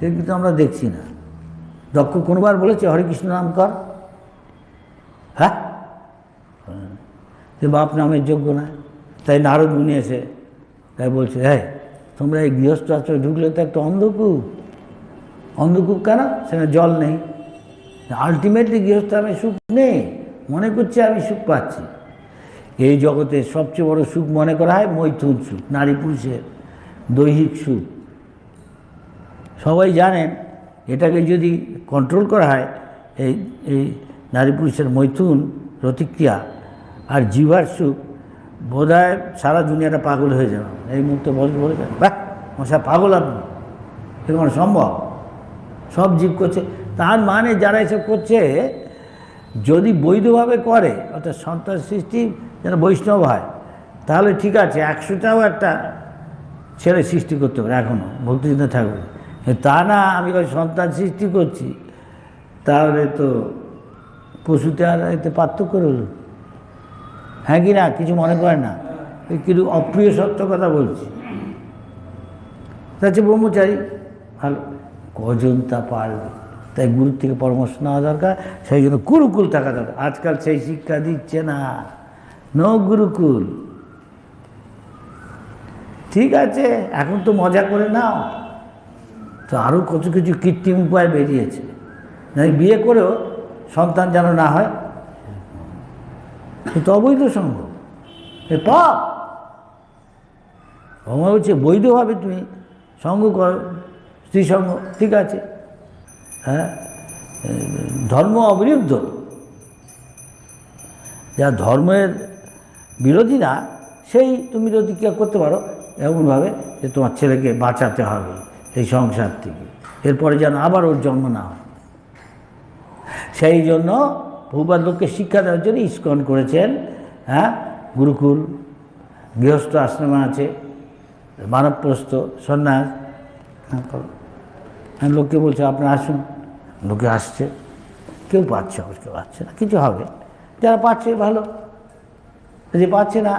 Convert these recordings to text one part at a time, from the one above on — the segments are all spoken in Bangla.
সে কিন্তু আমরা দেখছি না। দক্ষ কোনোবার বলেছে, হরে কৃষ্ণ নাম কর। হ্যাঁ? যে বাপ নামের যোগ্য না। তাই নারদ মুনি এসে তাই বলছে হ্যাঁ তোমরা এই গৃহস্থ আশ্রমে ঢুকলে তো একটা অন্ধকূপ। অন্ধকূপ কেন? সেখানে জল নেই। আলটিমেটলি গৃহস্থ আমি সুখ নেই। মনে করছে আমি সুখ পাচ্ছি। এই জগতে সবচেয়ে বড় সুখ মনে করা হয় মৈথুন সুখ, নারী পুরুষের দৈহিক সুখ। সবাই জানেন এটাকে যদি কন্ট্রোল করা হয়, এই এই নারী পুরুষের মৈথুন প্রতিক্রিয়া আর জিভার সুখ বোধ সারা দুনিয়াটা পাগল হয়ে যাবে। এই মুহূর্তে বল বলে বাহ মশা পাগল আপনি। এরকম সম্ভব? সব জীব করছে। তার মানে যারা এসব করছে, যদি বৈধভাবে করে, অর্থাৎ সন্তান সৃষ্টি যেন বৈষ্ণব হয়, তাহলে ঠিক আছে, একশোটাও একটা ছেলে সৃষ্টি করতে পারে এখনও ভক্তিযুদ্ধ থাকবে তা না, আমি সন্তান সৃষ্টি করছি। তাহলে তো পশুতে আর এতে পার্থক্য রইল। হ্যাঁ কি না? কিছু মনে করে না। কিন্তু অপ্রিয় সত্য কথা বলছি। তা হচ্ছে ব্রহ্মচারী, ভালো। কজন তা পারবে তাই গুরুর থেকে পরামর্শ নেওয়া দরকার, সেই জন্য গুরুকুল থাকা দরকার। আজকাল সেই শিক্ষা দিচ্ছে না। নো গুরুকুল। ঠিক আছে, এখন তো মজা করে নাও। তো আরও কত কিছু কৃত্রিম উপায় বেরিয়েছে। বিয়ে করেও সন্তান যেন না হয়? তো অবৈধ সঙ্গ। এ পাপ। ভগবান বলছে, বৈধভাবে তুমি সঙ্গ করো, স্ত্রী সঙ্গ, ঠিক আছে। হ্যাঁ? ধর্ম অবিরুদ্ধ। যা ধর্মের বিরোধী না, সেই তুমি প্রতিক্রিয়া করতে পারো, এমনভাবে যে তোমার ছেলেকে বাঁচাতে হবে। এই সংসার থেকে। এরপরে যেন আবার ওর জন্ম না হয়। সেই জন্য ভূপাল লোককে শিক্ষা দেওয়ার জন্য ইস্কন করেছেন হ্যাঁ গুরুকুল গৃহস্থ আশ্রমে আছে মানবপ্রস্থ সন্ন্যাস। হ্যাঁ, লোককে বলছে আপনারা আসুন। লোকে আসছে। কেউ পাচ্ছে আবার কেউ পাচ্ছে না কিছু হবে। যারা পাচ্ছে ভালো। যদি পাচ্ছে না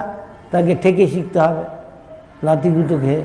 তাকে ঠেকে শিখতে হবে লাতি খেয়ে।